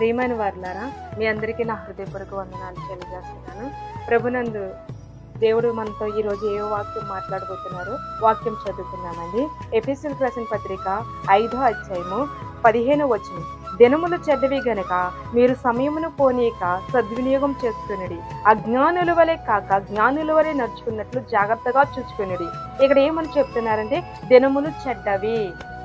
ప్రియమైన వారులారా మీ అందరికీ నా హృదయపూర్వక వందనాలు తెలియజేస్తున్నాను. ప్రభునందు దేవుడు మనతో ఈరోజు ఏ వాక్యం మాట్లాడబోతున్నారు వాక్యం చదువుతున్నామండి ఎఫీసీల్ ప్రసన్ పత్రిక ఐదో అధ్యాయము పదిహేను వచ్చింది దినములు చెడ్డవి గనక మీరు సమయమును పోనీయక సద్వినియోగం చేసుకునడి. అజ్ఞానుల వలె కాక జ్ఞానుల వలె నడుచుకున్నట్లు జాగ్రత్తగా చూసుకునడి. ఇక్కడ ఏమని చెప్తున్నారంటే దినములు చెడ్డవి.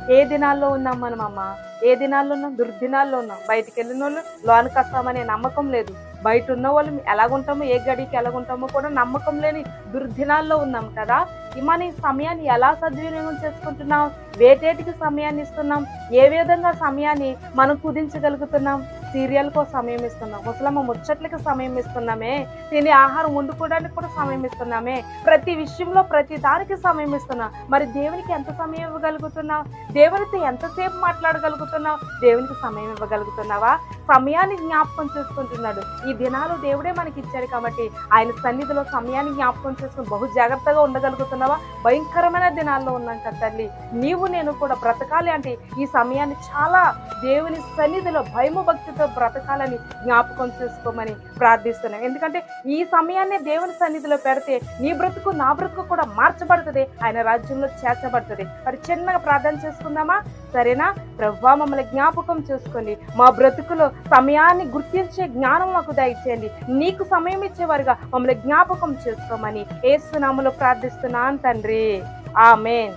ఏ దినాల్లో ఉన్నాం మనం అమ్మ? ఏ దినాల్లో ఉన్నాం? దుర్దినాల్లో ఉన్నాం. బయటికి వెళ్ళిన వాళ్ళు లోనికి వస్తామనే నమ్మకం లేదు. బయట ఉన్న వాళ్ళు ఎలాగుంటామో ఏ గడికి ఎలాగుంటామో కూడా నమ్మకం లేని దుర్దినాల్లో ఉన్నాం కదా? మన ఈ సమయాన్ని ఎలా సద్వినియోగం చేసుకుంటున్నాం వేటేటికి సమయాన్ని ఇస్తున్నాం. ఏ విధంగా సమయాన్ని మనం కుదించగలుగుతున్నాం? సీరియల్కో సమయం ఇస్తున్నాం. ముసలమ్మ ముచ్చట్లకి సమయం ఇస్తున్నామే. తినే ఆహారం వండుకోవడానికి కూడా సమయం ఇస్తున్నామే. ప్రతి విషయంలో ప్రతి దానికి సమయం ఇస్తున్నాం. మరి దేవునికి ఎంత సమయం ఇవ్వగలుగుతున్నావు? దేవునితో ఎంతసేపు మాట్లాడగలుగుతున్నావు? దేవునికి సమయం ఇవ్వగలుగుతున్నావా? సమయాన్ని జ్ఞాపకం చేసుకుంటున్నాడు. ఈ దినాలు దేవుడే మనకి ఇచ్చాడు కాబట్టి ఆయన సన్నిధిలో సమయాన్ని జ్ఞాపకం చేసుకుని బహు జాగ్రత్తగా ఉండగలుగుతున్నావా? భయంకరమైన దినాల్లో ఉన్నాం కదా తల్లి. నీవు నేను కూడా బ్రతకాలి అంటే ఈ సమయాన్ని చాలా దేవుని సన్నిధిలో భయము భక్తితో బ్రతకాలని జ్ఞాపకం చేసుకోమని ప్రార్థిస్తున్నాను ఎందుకంటే ఈ సమయాన్ని దేవుని సన్నిధిలో పెడితే నీ బ్రతుకు నా బ్రతుకు కూడా మార్చబడుతుంది. ఆయన రాజ్యంలో చేర్చబడుతుంది. మరి చిన్నగా ప్రార్థన చేసుకుందామా? సరేనా? ప్రవ్వా మమ్మల్ని జ్ఞాపకం చేసుకోండి. మా బ్రతుకులో సమయాన్ని గుర్తించే జ్ఞానం మాకు దయచేయండి. నీకు సమయం ఇచ్చేవారుగా మమ్మల్ని జ్ఞాపకం చేసుకోమని ఏసునామలో ప్రార్థిస్తున్నాను తండ్రి. ఆమెన్.